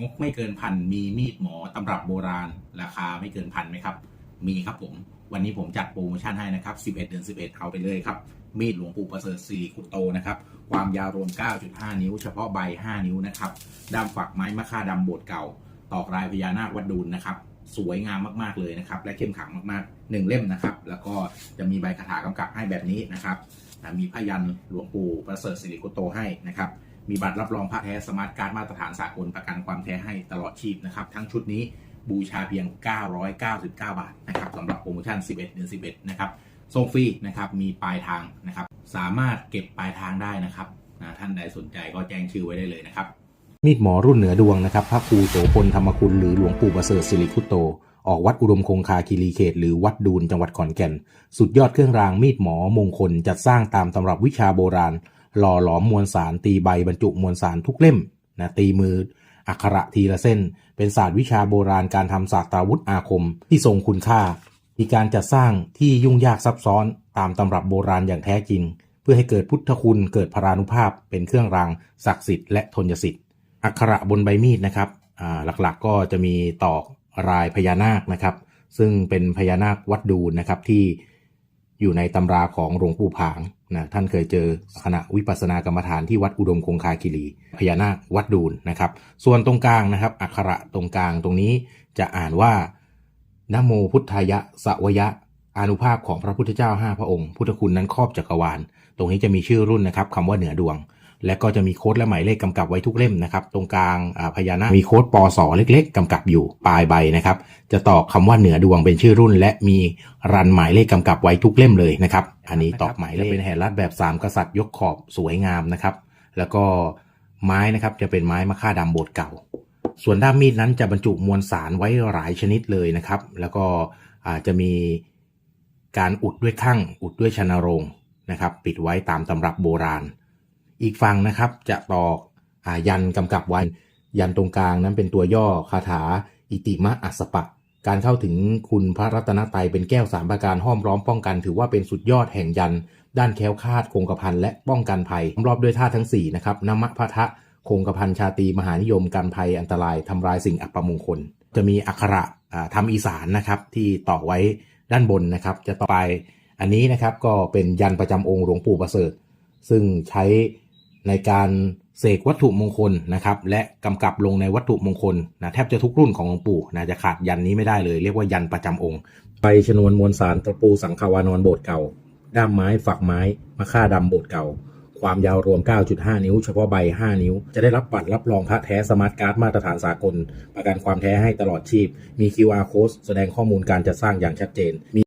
งบไม่เกินพันมีมีดหมอตำรับโบราณ ราคาไม่เกินพันไหมครับ มีครับผม วันนี้ผมจัดโปรโมชั่นให้นะครับ 11 เดือน 11 เอาไปเลยครับ มีดหลวงปู่ประเสริฐสิริคุโตนะครับ ความยาวรวม 9.5 นิ้ว เฉพาะใบ 5 นิ้วนะครับด้ามฝักไม้มะค่าดำโบดเก่า ตอกลายพญานาควัดดูนนะครับสวยงามมากๆเลยนะครับ และเข้มขังมากๆหนึ่งเล่มนะครับ แล้วก็จะมีใบคาถากำกับให้แบบนี้นะครับอ่มีพยันหลวงปู่ประเสริฐสิริคุโตให้นะครับ มีบัตรรับรองพระแท้สมาร์ทการ์ดมาตรฐานสากลประกันความแท้ให้ตลอดชีพนะครับทั้งชุดนี้บูชาเพียง 999 บาทนะครับสำหรับโปรโมชั่น 11 เดือน 11 นะครับส่งฟรีนะครับมีปลายทางนะครับสามารถเก็บปลายทางได้นะครับอ่าท่านใดสนใจก็แจ้งชื่อไว้ได้เลยนะครับ มีดหมอรุ่นเหนือดวงนะครับ พระครูโสพลธรรมคุณหรือหลวงปู่ประเสริฐสิริคุตโต ออกวัดอุดมคงคาคีรีเขต หรือวัดดูนจังหวัดขอนแก่น สุดยอดเครื่องรางมีดหมอมงคลจัดสร้างตามตำรับวิชาโบราณ หล่อหลอมมวลสารตีใบบรรจุมวลสารทุกเล่มนะตีมืออักขระทีละเส้น เป็นศาสตร์วิชาโบราณการทำศาสตราวุธอาคมที่ทรงคุณค่า มีการจัดสร้างที่ยุ่งยากซับซ้อนตามตำรับโบราณอย่างแท้จริง เพื่อให้เกิดพุทธคุณเกิดพรานุภาพ เป็นเครื่องรางศักดิ์สิทธิ์และทนสิทธิ์อักขระบนใบมีดนะครับหลักๆก็จะมีตอกรายพญานาคนะครับ ซึ่งเป็นพญานาควัดดูนะครับที่ อยู่ในตำราของหลวงปู่ผางนะท่านเคยเจอขณะวิปัสสนากรรมฐานที่วัดอุดมคงคาคิรีพญานาควัดดูนนะครับ ส่วนตรงกลางนะครับ อักขระตรงกลางตรงนี้จะอ่านว่านโมพุทธายะสวยะอนุภาพของพระพุทธเจ้าห้าพระองค์ พุทธคุณนั้นครอบจักรวาล ตรงนี้จะมีชื่อรุ่นนะครับคำว่าเหนือดวง และก็จะมีโค้ดและหมายเลขกำกับไว้ทุกเล่มนะครับ ตรงกลางพญานาคมีโค้ดปสเล็ก ๆกำกับอยู่ปลายใบนะครับ จะตอกคำว่าเหนือดวงเป็นชื่อรุ่น และมีรันหมายเลขกำกับไว้ทุกเล่มเลยนะครับ อันนี้ตอกหมายเลขเป็นแหรัดแบบสามกษัตริย์ยกขอบสวยงามนะครับ แล้วก็ไม้นะครับจะเป็นไม้มะค่าดำโบดเก่า ส่วนด้ามมีดนั้นจะบรรจุมวลสารไว้หลายชนิดเลยนะครับ แล้วก็อาจจะมีการอุดด้วยข้างอุดด้วยชนโรงนะครับ ปิดไว้ตามตำรับโบราณ อีกฝั่งนะครับจะตอกอายันกำกับไว้ยันตรงกลางนั้นเป็นตัวย่อคาถา อิติมะอัสปะ การเข้าถึงคุณพระรัตนตรัยเป็นแก้วสามประการห้อมล้อมป้องกัน ถือว่าเป็นสุดยอดแห่งยัน ด้านแค้วคาดคงกระพันและป้องกันภัยรอบด้วยท่าตุทั้ง4นะครับนมะพะทะคงกระพันชาตรีมหานิยมกันภัยอันตรายทำลายสิ่งอัปมงคล จะมีอักขระทำอีสานนะครับที่ต่อไว้ด้านบนนะครับจะต่อไปอันนี้นะครับก็เป็นยันประจำองค์หลวงปู่ประเสริฐ ซึ่งใช้ ในการเสกวัตถุมงคลนะครับและกำกับลงในวัตถุมงคลนะแทบจะทุกรุ่นของหลวงปู่นะจะขาดยันนี้ไม่ได้เลยเรียกว่ายันประจำองค์ไปชนวนมวลสารตะปูสังขาวานอนโบสถ์เก่า ด้ามไม้ฝักไม้มะค่าดำโบสถ์เก่า ความยาวรวม 9.5 นิ้ว เฉพาะใบ 5 นิ้ว จะได้รับบัตรรับรองพระแท้สมาร์ทการ์ดมาตรฐานสากล ประกันความแท้ให้ตลอดชีพ มี QR code แสดงข้อมูลการจัดสร้างอย่างชัดเจนมี